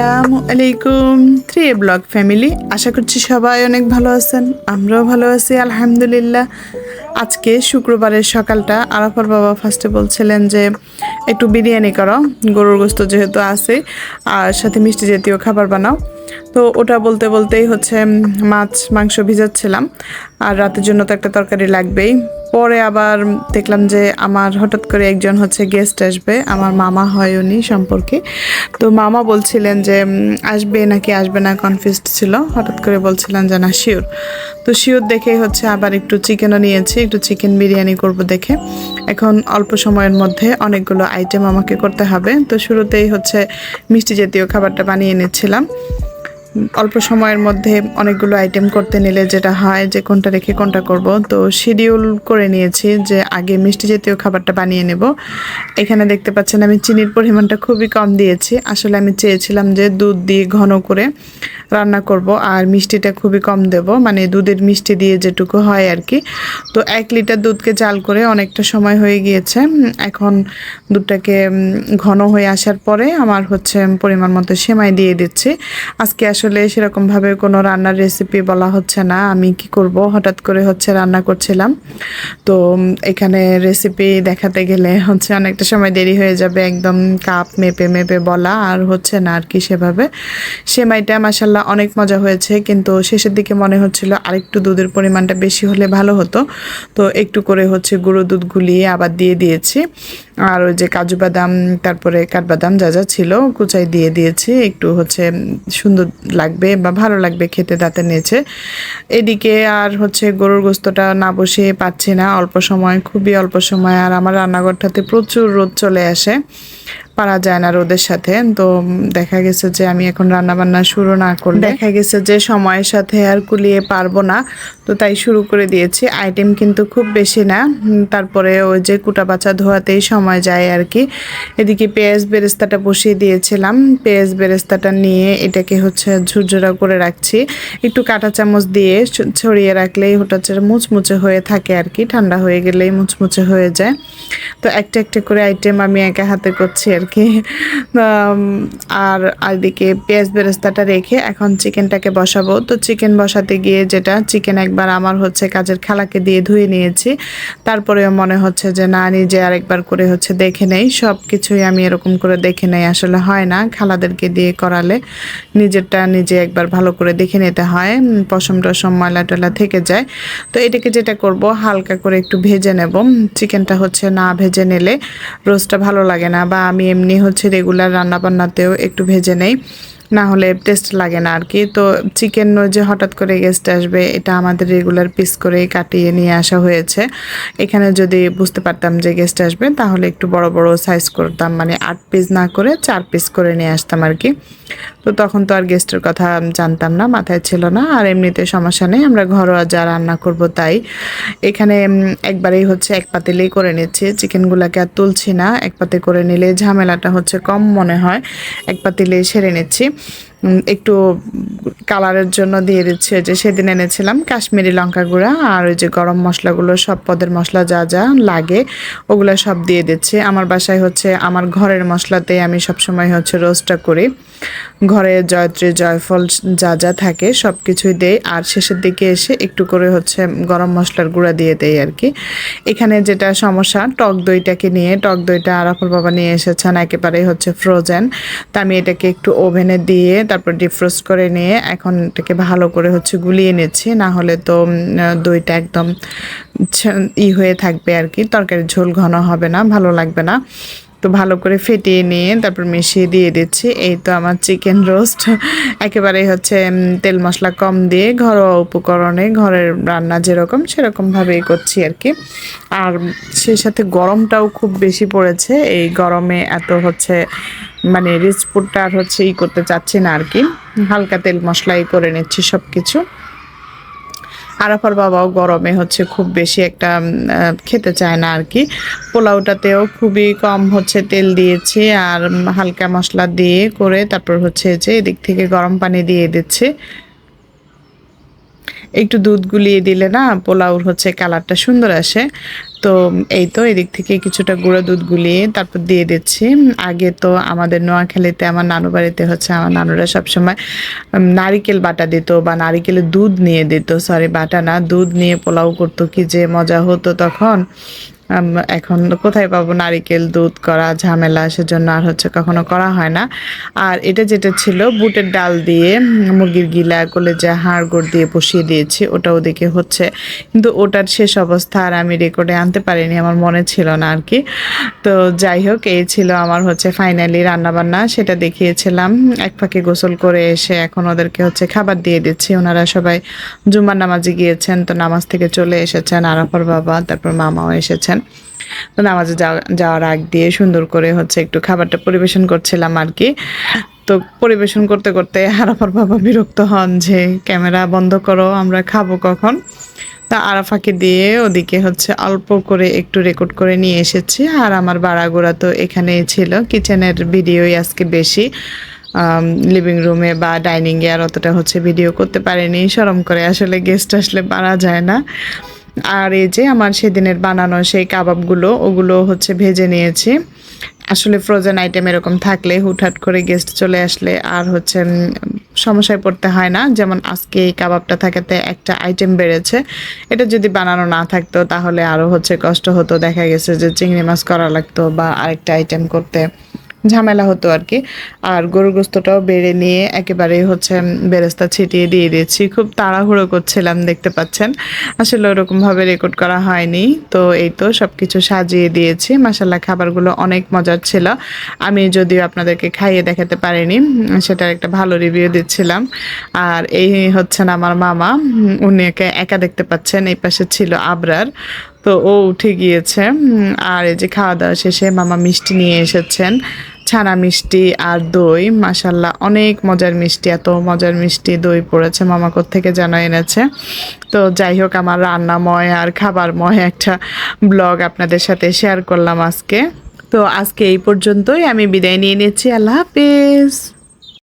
আসসালামু আলাইকুম three blog family. আশা করছি সবাই অনেক ভালো আছেন, আমরাও ভালো আছি, আলহামদুলিল্লাহ। আজকে শুক্রবারের সকালটা আরাফার বাবা ফার্স্টে বলছিলেন যে, একটু বিরিয়ানি করো, গরুর গোস্ত যেহেতু আছে, আর সাথে মিষ্টি জাতীয় খাবার বানাও। তো ওটা বলতে বলতেই হচ্ছে মাছ, মাংস ভিজাচ্ছিলাম। আর রাতের জন্য তো একটা তরকারি লাগবেই। পরে আবার দেখলাম যে আমার হঠাৎ করে একজন হচ্ছে গেস্ট আসবে, আমার মামা হয় উনি সম্পর্কে। তো মামা বলছিলেন যে আসবে নাকি আসবে না? কনফিউজড ছিল, হঠাৎ করে বলছিলেন যে, না শিওর তো শিওর দেখেই হচ্ছে আবার একটু চিকেনও নিয়েছি, একটু চিকেন বিরিয়ানি করব দেখে। এখন অল্প সময়ের মধ্যে অনেকগুলো আইটেম আমাকে করতে হবে। তো শুরুতেই হচ্ছে মিষ্টি জাতীয় খাবারটা বানিয়ে নিচ্ছিলাম। অল্প সময়ের মধ্যে অনেকগুলো আইটেম করতে নিলে যেটা হয় যে কোনটা রেখে কোনটা করব। তো শিডিউল করে নিয়েছি যে আগে মিষ্টি জাতীয় খাবারটা বানিয়ে নেব। এখানে দেখতে পাচ্ছেন আমি চিনির পরিমাণটা খুবই কম দিয়েছি। আসলে আমি চেয়েছিলাম যে দুধ দিয়ে ঘন করে রান্না করব আর মিষ্টিটা খুবই কম দেব। মানে দুধের মিষ্টি দিয়ে যেটুকু হয় আর কি তো এক লিটার দুধকে জাল করে অনেকটা সময় হয়ে গিয়েছে। এখন দুধটাকে ঘন হয়ে আসার পরে আমার হচ্ছে পরিমাণ মতো সেমাই দিয়ে দিচ্ছি। আজকে আসলে সেরকমভাবে কোনো রান্নার রেসিপি বলা হচ্ছে না। আমি কি করব? হঠাৎ করে হচ্ছে রান্না করছিলাম। তো এখানে রেসিপি দেখাতে গেলে হচ্ছে অনেকটা সময় দেরি হয়ে যাবে। একদম কাপ মেপে মেপে বলা আর হচ্ছে না আর কি সেভাবে। সেমাইটা মাসাল্লাহ অনেক মজা হয়েছে। কিন্তু শেষের দিকে মনে হচ্ছিল আরেকটু দুধের পরিমাণটা বেশি হলে ভালো হতো। তো একটু করে হচ্ছে গুঁড়ো দুধ গুলিয়ে আবার দিয়ে দিয়েছি। আর ওই যে কাজু বাদাম, তারপরে কাঠবাদাম যা যা ছিল কুচাই দিয়ে দিয়েছি। একটু হচ্ছে সুন্দর লাগবে বা ভালো লাগবে খেতে দাঁতে নিয়েছে এদিকে আর হচ্ছে গরুর গোস্তটা না বসিয়ে পাচ্ছি না। অল্প সময়, খুবই অল্প সময়। আর আমার রান্নাঘরটাতে প্রচুর রোদ চলে আসে। পারা যায় না রোদের সাথে। তো দেখা গেছে যে আমি এখন রান্না বান্না শুরু না করলে দেখা গেছে যে সময়ের সাথে আর কুলিয়ে পারব না। তো তাই শুরু করে দিয়েছি। আইটেম কিন্তু খুব বেশি না। তারপরে ওই যে কুটা বাছা ধোয়াতেই সময় যায় আর কি। এদিকে পেঁয়াজ বেরেস্তাটা বসিয়ে দিয়েছিলাম। পেঁয়াজ বেরেস্তাটা নিয়ে এটাকে হচ্ছে ঝুরঝুরা করে রাখছি। একটু কাঁটা চামচ দিয়ে ছড়িয়ে রাখলেই হচ্ছে মুচমুচে হয়ে থাকে আর কি। ঠান্ডা হয়ে গেলেই মুচমুচে হয়ে যায়। তো একটা একটা করে আইটেম আমি একা হাতে করছি কি উম, আর আদিকে পেঁয়াজ বেরেস্তাটা রেখে এখন চিকেনটাকে বসাবো। তো চিকেন বসাতে গিয়ে যেটা চিকেন একবার আমার হচ্ছে কাজের খালাকে দিয়ে ধুয়ে নিয়েছি। তারপরেও মনে হচ্ছে যে না নিজে আরেকবার করে হচ্ছে দেখে নেই। সব কিছুই আমি এরকম করে দেখে নেই আসলে হয় না খালাদেরকে দিয়ে করালে। নিজেরটা নিজে একবার ভালো করে দেখে নিতে হয় পশম টসম ময়লা টয়লা থেকে যায়। তো এটাকে যেটা করব হালকা করে একটু ভেজে নেব। চিকেনটা হচ্ছে না ভেজে নিলে রোস্টটা ভালো লাগে না বা আমি এমনি হচ্ছে রেগুলার রান্না বান্নাতেও একটু ভেজে নেই। না হলে টেস্ট লাগে না আর কি। তো চিকেন যে হঠাৎ করে গেস্ট আসবে, এটা আমাদের রেগুলার পিস করে কাটিয়ে নিয়ে আসা হয়েছে। এখানে যদি বুঝতে পারতাম যে গেস্ট আসবে, তাহলে একটু বড় বড় সাইজ করতাম। মানে আট পিস না করে চার পিস করে নিয়ে আসতাম আর কি। তো তখন তো আর গেস্টের কথা জানতাম না, মাথায় ছিল না। আর এমনিতে সমস্যা নেই, আমরা ঘরোয়া যা রান্না করব তাই। এখানে একবারেই হচ্ছে এক পাতিলেই করে নিচ্ছি। চিকেনগুলোকে আর তুলছি না, এক পাতে করে নিলে ঝামেলাটা হচ্ছে কম মনে হয়। এক পাতিলেই সেরে নিচ্ছি। একটু কালারের জন্য দিয়ে দিচ্ছি। ওই যে সেদিন এনেছিলাম কাশ্মীরি লঙ্কা গুঁড়া আর ওই যে গরম মশলাগুলো, সব পদের মশলা যা যা লাগে, ওগুলো সব দিয়ে দিচ্ছি। আমার বাসায় হচ্ছে, আমার ঘরের মশলাতেই আমি সবসময় হচ্ছে রোস্টটা করি। ঘরে জয়ত্রী, জয়ফল যা যা থাকে সব কিছুই দেই আর শেষের দিকে এসে একটু করে হচ্ছে গরম মশলার গুঁড়া দিয়ে দেই আর কি। এখানে যেটা সমস্যা, টক দইটাকে নিয়ে, টক দইটা আরাফুল বাবা নিয়ে এসেছেন, একেবারেই হচ্ছে ফ্রোজেন তা আমি এটাকে একটু ওভেনে দিয়ে, তারপর ডিফ্রোস্ট করে নিয়ে এখন এটাকে ভালো করে হচ্ছে গুলিয়ে নিচ্ছি, না হলে তো দইটা একদম ই হয়ে থাকবে আর কি। তরকারির ঝোল ঘন হবে না, ভালো লাগবে না। তো ভালো করে ফেটিয়ে নিয়ে তারপর মিশিয়ে দিয়ে দিচ্ছি। এই তো আমার চিকেন রোস্ট। একেবারেই হচ্ছে তেল মশলা কম দিয়ে ঘরোয়া উপকরণে ঘরের রান্না যেরকম সেরকমভাবেই করছি আর কি। আর সেই সাথে গরমটাও খুব বেশি পড়েছে। এই গরমে এত হচ্ছে মানে রিচ ফুডটা আর হচ্ছে ই করতে চাচ্ছি না আর কি। হালকা তেল মশলাই করে নিচ্ছি সব কিছু আরাফার বাবাও গরমে হচ্ছে খুব বেশি একটা খেতে চায় না আর কি। পোলাওটাতেও খুবই কম হচ্ছে তেল দিয়েছি আর হালকা মশলা দিয়ে করে তারপর হচ্ছে যে এদিক থেকে গরম পানি দিয়ে দিচ্ছি। একটু দুধ গুলিয়ে দিলে না পোলাওর হচ্ছে কালারটা সুন্দর আসে। তো এই তো এদিক থেকে কিছুটা গুঁড়ো দুধ গুলিয়ে তারপর দিয়ে দিচ্ছি। আগে তো আমাদের নোয়াখালীতে, আমার নানু বাড়িতে হচ্ছে, আমার নানুরা সবসময় নারিকেল বাটা দিত বা নারিকেলের দুধ নিয়ে দিত। সরি বাটা না, দুধ নিয়ে পোলাও করতো, কি যে মজা হতো তখন। এখন কোথায় পাবো? নারিকেল, দুধ করা ঝামেলা, সেজন্য আর হচ্ছে কখনো করা হয় না। আর এটা যেটা ছিল, বুটের ডাল দিয়ে মুরগির গিলা, কলেজা, হাড় গোড় দিয়ে বসিয়ে দিয়েছি, ওটা ওদিকে হচ্ছে। কিন্তু ওটার শেষ অবস্থা আর আমি রেকর্ডে আনতে পারিনি, আমার মনে ছিল না আর কি। তো যাই হোক, এই ছিল আমার হচ্ছে ফাইনালি রান্নাবান্না, সেটা দেখিয়েছিলাম। এক ফাঁকে গোসল করে এসে এখন ওদেরকে হচ্ছে খাবার দিয়ে দিচ্ছি। ওনারা সবাই জুম্মার নামাজে গিয়েছেন, তো নামাজ থেকে চলে এসেছেন, আরাফার বাবা, তারপর মামাও এসেছেন। তো নামাজে যাওয়া- যাওয়ার আগ দিয়ে সুন্দর করে হচ্ছে একটু খাবারটা পরিবেশন করছিলাম আর কি। তো পরিবেশন করতে করতে আরাফার বাবা বিরক্ত হন যে, ক্যামেরা বন্ধ করো, আমরা খাব কখন? তা আরাফাকে দিয়ে ওদিকে হচ্ছে অল্প করে একটু রেকর্ড করে নিয়ে এসেছি। আর আমার বাড়াগোড়া তো এখানেই ছিল। কিচেনের ভিডিওই আজকে বেশি। লিভিং রুমে বা ডাইনিংয়ে আর অতটা হচ্ছে ভিডিও করতে পারিনি। সরম করে আসলে গেস্ট আসলে পারা যায় না। আর এই যে আমার সেদিনের বানানো সেই কাবাবগুলো, ওগুলো হচ্ছে ভেজে নিয়েছি। আসলে ফ্রোজেন আইটেম এরকম থাকলে হুটহাট করে গেস্ট চলে আসলে আর হচ্ছে সমস্যায় পড়তে হয় না। যেমন আজকে এই কাবাবটা থাকাতে একটা আইটেম বেড়েছে। এটা যদি বানানো না থাকতো তাহলে আরও হচ্ছে কষ্ট হতো। দেখা গেছে যে চিংড়ি মাছ করা লাগতো বা আরেকটা আইটেম করতে। ঝামেলা হতো আর কি আর গরুর গোস্তটাও বেড়ে নিয়ে একেবারে হচ্ছে বেরেস্তা ছিটিয়ে দিয়ে দিয়েছি। খুব তাড়াহুড়ো করছিলাম, দেখতে পাচ্ছেন। আসলে ওরকমভাবে রেকর্ড করা হয়নি। তো এই তো সব কিছু সাজিয়ে দিয়েছি। মাসাল্লাহ খাবারগুলো অনেক মজার ছিল। আমি যদিও আপনাদেরকে খাইয়ে দেখাতে পারিনি, সেটার একটা ভালো রিভিউ দিচ্ছিলাম। আর এই হচ্ছেন আমার মামা। উনি একা দেখতে পাচ্ছেন, এই পাশে ছিল আবরার। তো ও উঠে গিয়েছে। আর এই যে খাওয়া দাওয়া শেষে মামা মিষ্টি নিয়ে এসেছেন। ছানা মিষ্টি আর দই মাসাল্লাহ অনেক মজার মিষ্টি, এত মজার মিষ্টি দই পড়েছে, মামা থেকে যেন এনেছে। তো যাই হোক, আমার রান্নাময় আর খাবারময় একটা ব্লগ আপনাদের সাথে শেয়ার করলাম আজকে। তো আজকে এই পর্যন্তই, আমি বিদায় নিয়ে নিচ্ছি, আল্লাহ হাফেজ।